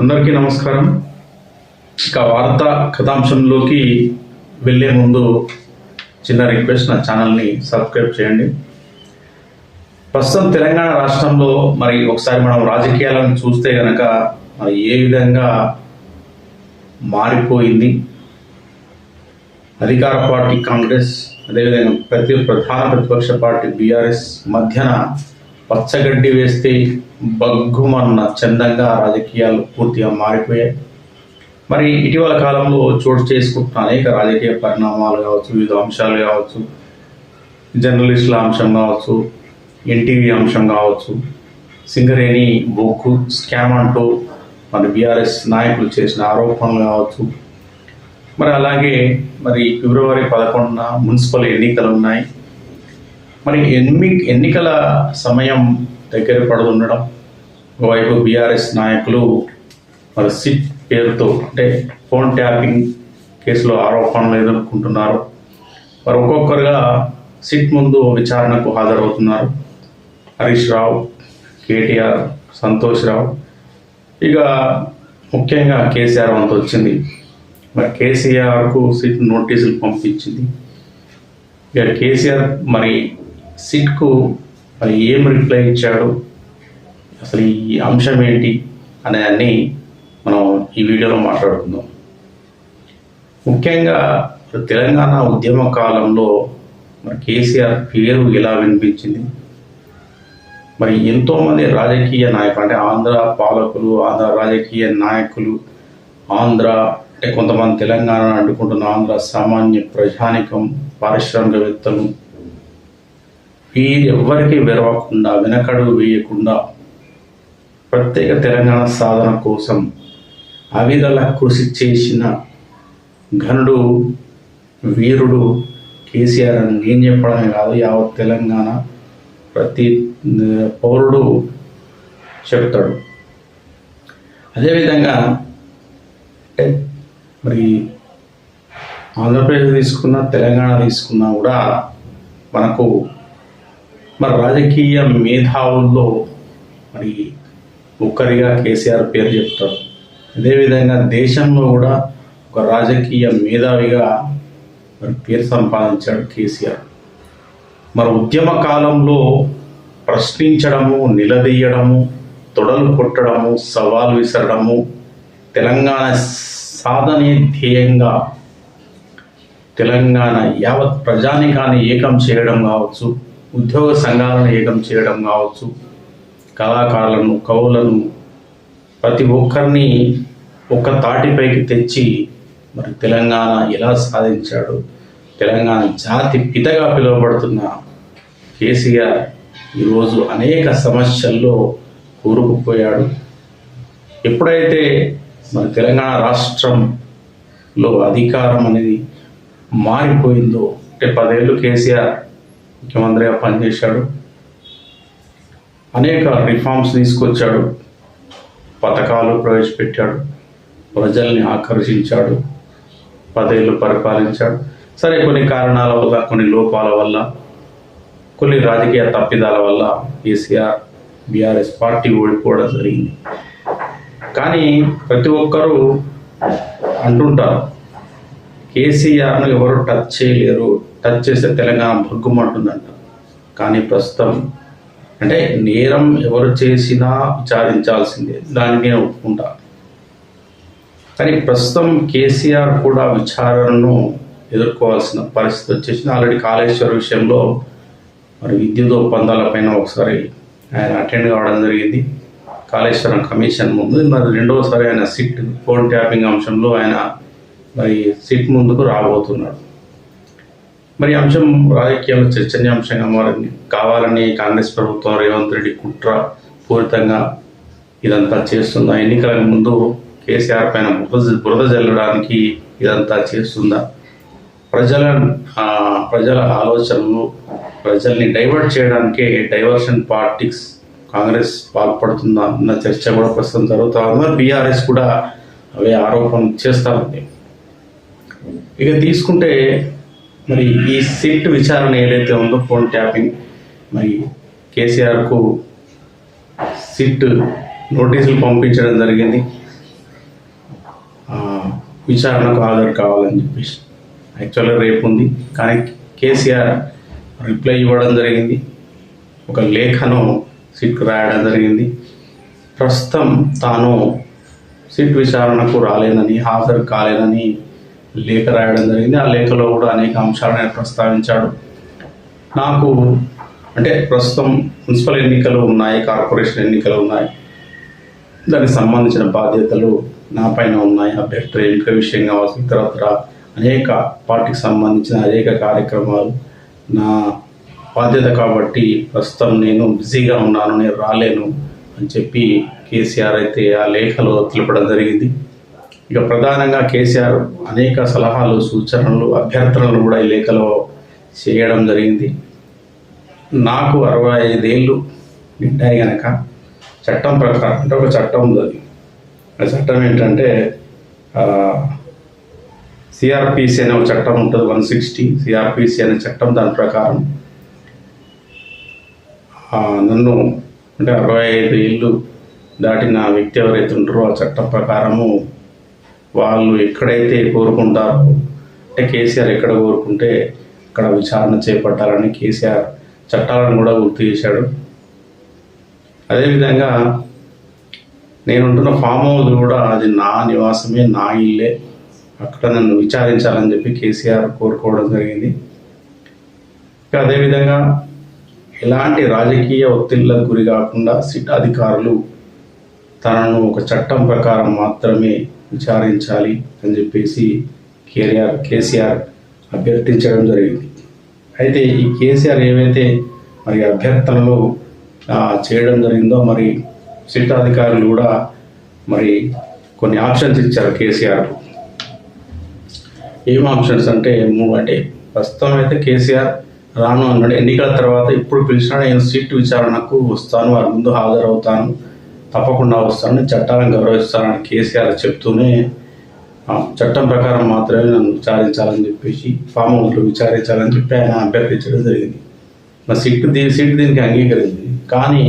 అందరికీ నమస్కారం. ఇక వార్తా కథాంశంలోకి వెళ్ళే ముందు చిన్న రిక్వెస్ట్ నా ఛానల్ని సబ్స్క్రైబ్ చేయండి. ప్రస్తుతం తెలంగాణ రాష్ట్రంలో మరి ఒకసారి మనం రాజకీయాలను చూస్తే గనక మరి ఏ విధంగా మారిపోయింది? అధికార పార్టీ కాంగ్రెస్ అదేవిధంగా ప్రతి ప్రధాన ప్రతిపక్ష పార్టీ బీఆర్ఎస్ మధ్యన పచ్చగడ్డి వేస్తే బగ్గుమన్న చందంగా రాజకీయాలు పూర్తిగా మారిపోయాయి. మరి ఇటీవల కాలంలో చోటు చేసుకుంటున్న అనేక రాజకీయ పరిణామాలు కావచ్చు వివిధ అంశాలు కావచ్చు జర్నలిస్టుల అంశం కావచ్చు ఎన్టీవీ అంశం కావచ్చు సింగరేణి బొగ్గు స్కామ్ అంటూ మరి బీఆర్ఎస్ నాయకులు చేసిన ఆరోపణలు కావచ్చు. మరి అలాగే మరి ఫిబ్రవరి పదకొండున మున్సిపల్ ఎన్నికలు ఉన్నాయి. మరి ఎన్ని ఎన్నికల సమయం దగ్గర పడుతుండడం? ఒకవైపు బీఆర్ఎస్ నాయకులు మరి సిట్ పేరుతో అంటే ఫోన్ ట్యాపింగ్ కేసులో ఆరోపణలు ఎదుర్కొంటున్నారు. మరి ఒక్కొక్కరుగా సిట్ ముందు విచారణకు హాజరవుతున్నారు. హరీష్ రావు కేటీఆర్ సంతోష్ రావు. ఇక ముఖ్యంగా కేసీఆర్ వంతు వచ్చింది. మరి కేసీఆర్కు సిట్ నోటీసులు పంపించింది. ఇక కేసీఆర్ మరి సిట్కు మరి ఏం రిప్లై ఇచ్చాడు? అసలు ఈ అంశం ఏంటి అనే అన్ని మనం ఈ వీడియోలో మాట్లాడుకుందాం. ముఖ్యంగా తెలంగాణ ఉద్యమ కాలంలో మరి కేసీఆర్ పేరు ఎలా వినిపించింది? మరి ఎంతోమంది రాజకీయ నాయకులు అంటే ఆంధ్ర పాలకులు ఆంధ్ర రాజకీయ నాయకులు ఆంధ్ర అంటే కొంతమంది తెలంగాణ అడ్డుకుంటున్న ఆంధ్ర సామాన్య ప్రజానికం పారిశ్రామికవేత్తలు వీరెవ్వరికి వెరవకుండా వెనకడుగు వేయకుండా ప్రత్యేక తెలంగాణ సాధన కోసం అవిరల కృషి చేసిన ఘనుడు వీరుడు కేసీఆర్ అని నేను చెప్పడమే కాదు యావత్ తెలంగాణ ప్రతి పౌరుడు చెప్తాడు. అదేవిధంగా అంటే మరి ఆంధ్రప్రదేశ్ తీసుకున్నా తెలంగాణ తీసుకున్నా కూడా మనకు మరి రాజకీయ మేధావుల్లో మరి ఒక్కరిగా కేసీఆర్ పేరు చెప్తారు అదేవిధంగా దేశంలో కూడా ఒక రాజకీయ మేధావిగా మరి పేరు సంపాదించాడు కేసీఆర్. మరి ఉద్యమ కాలంలో ప్రశ్నించడము నిలదీయడము తొడలు కొట్టడము సవాల్ విసరడము తెలంగాణ సాధనే ధ్యేయంగా తెలంగాణ యావత్ ప్రజానికాన్ని ఏకం చేయడం కావచ్చు ఉద్యోగ సంఘాలను ఏకం చేయడం కావచ్చు కళాకారులను కవులను ప్రతి ఒక్కరిని ఒక తాటిపైకి తెచ్చి మరి తెలంగాణ ఎలా సాధించాడు తెలంగాణ జాతి పితగా పిలువబడుతున్న కేసీఆర్ ఈరోజు అనేక సమస్యల్లో కూరుకుపోయాడు. ఎప్పుడైతే మన తెలంగాణ రాష్ట్రంలో అధికారం అనేది మారిపోయిందో అంటే పదేళ్ళు కేసీఆర్ ముఖ్యమంత్రిగా పనిచేశాడు. అనేక రిఫార్మ్స్ తీసుకొచ్చాడు. పథకాలు ప్రవేశపెట్టాడు. ప్రజల్ని ఆకర్షించాడు. పదేళ్ళు పరిపాలించాడు. సరే కొన్ని కారణాల వల్ల కొన్ని లోపాల వల్ల కొన్ని రాజకీయ తప్పిదాల వల్ల కేసీఆర్ బీఆర్ఎస్ పార్టీ ఓడిపోవడం జరిగింది. కానీ ప్రతి ఒక్కరూ అంటుంటారు కేసీఆర్ను ఎవరు టచ్ చేయలేరు. టచ్ చేస్తే తెలంగాణ భగ్గుమంటుందంట. కానీ ప్రస్తుతం అంటే నేరం ఎవరు చేసినా విచారించాల్సిందే. దానికి నేను ఒప్పుకుంటా. కానీ ప్రస్తుతం కేసీఆర్ కూడా విచారణను ఎదుర్కోవాల్సిన పరిస్థితి వచ్చేసింది. ఆల్రెడీ కాళేశ్వర విషయంలో మరి విద్యుత్ ఒప్పందాలపైన ఒకసారి ఆయన అటెండ్ కావడం జరిగింది. కాళేశ్వరం కమిషన్ ముందు. మరి రెండవసారి ఆయన సిట్ ఫోన్ ట్యాపింగ్ అంశంలో ఆయన మరి సిట్ ముందుకు రాబోతున్నాడు మరి అంశం రాజకీయంలో చర్చనీయాంశంగా మారింది. కావాలని కాంగ్రెస్ ప్రభుత్వం రేవంత్ రెడ్డి కుట్ర పూరితంగా ఇదంతా చేస్తుందా? ఎన్నికలకు ముందు కేసీఆర్ పైన బురద బురద జల్లడానికి ఇదంతా చేస్తుందా? ప్రజల ప్రజల ఆలోచనలు ప్రజల్ని డైవర్ట్ చేయడానికే డైవర్షన్ పాలిటిక్స్ కాంగ్రెస్ పాల్పడుతుందా అన్న చర్చ కూడా ప్రస్తుతం జరుగుతూ ఉంది. బీఆర్ఎస్ కూడా అవే ఆరోపణలు చేస్తూ ఉంది. ఇక తీసుకుంటే మరి ఈ సిట్ విచారణ ఏదైతే ఉందో ఫోన్ ట్యాపింగ్ మరి కేసీఆర్కు సిట్ నోటీసులు పంపించడం జరిగింది. విచారణకు హాజరు కావాలని చెప్పేసి. యాక్చువల్గా రేపు ఉంది. కానీ కేసీఆర్ రిప్లై ఇవ్వడం జరిగింది. ఒక లేఖను సిట్కు రాయడం జరిగింది. ప్రస్తుతం తాను సిట్ విచారణకు రాలేనని హాజరు కాలేనని లేఖ రాయడం జరిగింది. ఆ లేఖలో కూడా అనేక అంశాలను ఆయన ప్రస్తావించాడు. నాకు అంటే ప్రస్తుతం మున్సిపల్ ఎన్నికలు ఉన్నాయి కార్పొరేషన్ ఎన్నికలు ఉన్నాయి. దానికి సంబంధించిన బాధ్యతలు నా పైన ఉన్నాయి. అభ్యర్థుల ఎన్నిక విషయం కావచ్చు ఇతరత్ర అనేక పార్టీకి సంబంధించిన అనేక కార్యక్రమాలు నా బాధ్యత కాబట్టి ప్రస్తుతం నేను బిజీగా ఉన్నాను నేను రాలేను అని చెప్పి కేసీఆర్ అయితే ఆ లేఖలో తెలపడం జరిగింది. ఇక ప్రధానంగా కేసీఆర్ అనేక సలహాలు సూచనలు అభ్యర్థనలు కూడా ఈ లేఖలో చేయడం జరిగింది. నాకు అరవై ఐదేళ్ళు నిండాయి గనక చట్టం ప్రకారం అంటే ఒక చట్టం ఉంది అది. ఆ చట్టం ఏంటంటే సిఆర్పిసి అనే ఒక చట్టం ఉంటుంది వన్ సిక్స్టీ సిఆర్పిసి అనే చట్టం దాని ప్రకారం. నన్ను అంటే అరవై ఐదు ఏళ్ళు దాటిన వ్యక్తి ఎవరైతే ఉంటారో ఆ చట్టం ప్రకారము వాళ్ళు ఎక్కడైతే కోరుకుంటారో అంటే కేసీఆర్ ఎక్కడ కోరుకుంటే అక్కడ విచారణ చేపట్టాలని కేసీఆర్ చట్టాలను కూడా గుర్తు చేశాడు. అదేవిధంగా నేనుంటున్న ఫామ్ హౌస్ కూడా అది నా నివాసమే నా ఇల్లే. అక్కడ నన్ను విచారించాలని చెప్పి కేసీఆర్ కోరుకోవడం జరిగింది. ఇంకా అదేవిధంగా ఎలాంటి రాజకీయ ఒత్తిళ్ళకు గురి కాకుండా సిట్ అధికారులు తనను ఒక చట్టం ప్రకారం మాత్రమే విచారించాలి అని చెప్పేసి కేఆర్ కేసీఆర్ అభ్యర్థించడం జరిగింది. అయితే ఈ కేసీఆర్ ఏవైతే మరి అభ్యర్థనలు చేయడం జరిగిందో మరి సిట్ అధికారులు కూడా మరి కొన్ని ఆప్షన్స్ ఇచ్చారు కేసీఆర్. ఏం ఆప్షన్స్ అంటే మూడు అంటే ప్రస్తుతం అయితే కేసీఆర్ రాను అన్నాడు. ఎన్నికల తర్వాత ఇప్పుడు పిలిచినా నేను సీట్ విచారణకు వస్తాను వారి ముందు హాజరవుతాను. తప్పకుండా వస్తాను చట్టాలను గౌరవిస్తానని కేసీఆర్ చెప్తూనే చట్టం ప్రకారం మాత్రమే నన్ను విచారించాలని చెప్పేసి ఫామ్ హౌస్లో విచారించాలని చెప్పి ఆయన అభ్యర్థించడం జరిగింది. నా సీట్ దీ సీట్ దీనికి అంగీకరించింది కానీ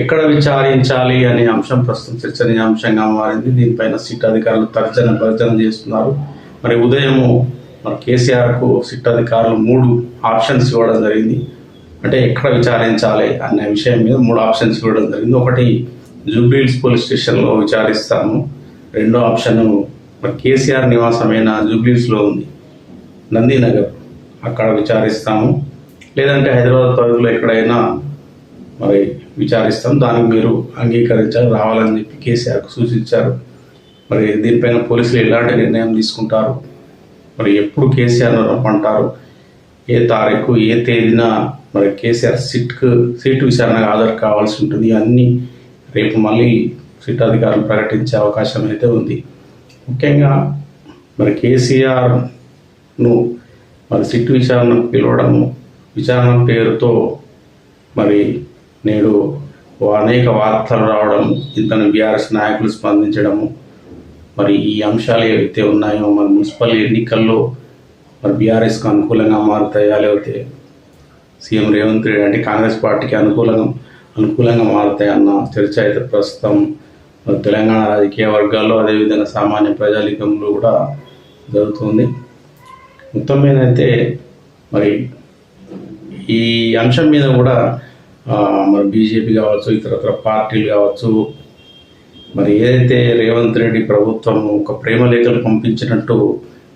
ఎక్కడ విచారించాలి అనే అంశం ప్రస్తుతం చర్చనీయాంశంగా మారింది. దీనిపైన సిట్ అధికారులు తర్జన భర్జన చేస్తున్నారు. మరి ఉదయము మరి కేసీఆర్కు సిట్ అధికారులు మూడు ఆప్షన్స్ ఇవ్వడం జరిగింది. అంటే ఎక్కడ విచారించాలి అనే విషయం మీద మూడు ఆప్షన్స్ ఇవ్వడం జరిగింది. ఒకటి జూబ్లీహిల్స్ పోలీస్ స్టేషన్లో విచారిస్తాము. రెండో ఆప్షన్ మరి కేసీఆర్ నివాసమైన జూబ్లీహిల్స్లో ఉంది. నందీనగర్ అక్కడ విచారిస్తాము. లేదంటే హైదరాబాద్ పరిధిలో ఎక్కడైనా మరి విచారిస్తాం దానికి మీరు అంగీకరించాలి రావాలని చెప్పి కేసీఆర్కు సూచించారు. మరి దీనిపైన పోలీసులు ఎలాంటి నిర్ణయం తీసుకుంటారు? మరి ఎప్పుడు కేసీఆర్ను రమ్మంటారు? ఏ తారీఖు ఏ తేదీన మరి కేసీఆర్ సిట్కు సీటు విచారణకు హాజరు కావాల్సి ఉంటుంది. అన్నీ రేపు మళ్ళీ సిట్ అధికారులు ప్రకటించే అవకాశం అయితే ఉంది. ముఖ్యంగా మరి కేసీఆర్ను మరి సిట్ విచారణకు పిలవడము విచారణ పేరుతో మరి నేడు అనేక వార్తలు రావడం ఇతను బీఆర్ఎస్ నాయకులు స్పందించడము మరి ఈ అంశాలు ఏవైతే ఉన్నాయో మరి మున్సిపల్ ఎన్నికల్లో మరి బీఆర్ఎస్కి అనుకూలంగా మారుతాయా లేకపోతే సీఎం రేవంత్ రెడ్డి అంటే కాంగ్రెస్ పార్టీకి అనుకూలంగా అనుకూలంగా మారుతాయన్న చర్చ అయితే ప్రస్తుతం మరి తెలంగాణ రాజకీయ వర్గాల్లో అదేవిధంగా సామాన్య ప్రజాలికంలో కూడా జరుగుతుంది మొత్తం మీద అయితే మరి ఈ అంశం మీద కూడా మరి బీజేపీ కావచ్చు ఇతరత్ర పార్టీలు కావచ్చు మరి ఏదైతే రేవంత్ రెడ్డి ప్రభుత్వం ఒక ప్రేమ లేఖలు పంపించినట్టు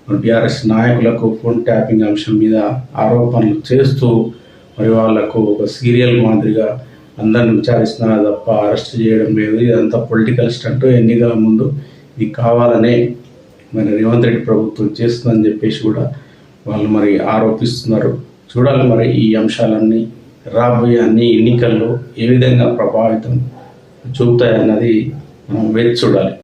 మరి నాయకులకు ఫోన్ ట్యాపింగ్ అంశం మీద ఆరోపణలు చేస్తూ మరి వాళ్ళకు ఒక సీరియల్ మాదిరిగా అందరిని విచారిస్తున్నారు. తప్ప అరెస్ట్ చేయడం లేదు. ఇదంతా పొలిటికల్ స్టంట్. ఎన్నికల ముందు ఇది కావాలనే మరి రేవంత్ రెడ్డి ప్రభుత్వం చేస్తుందని చెప్పేసి కూడా వాళ్ళు మరి ఆరోపిస్తున్నారు. చూడాలి మరి ఈ అంశాలన్నీ రాబోయే అన్ని ఎన్నికల్లో ఏ విధంగా ప్రభావితం చూపుతాయన్నది మనం వేచి చూడాలి.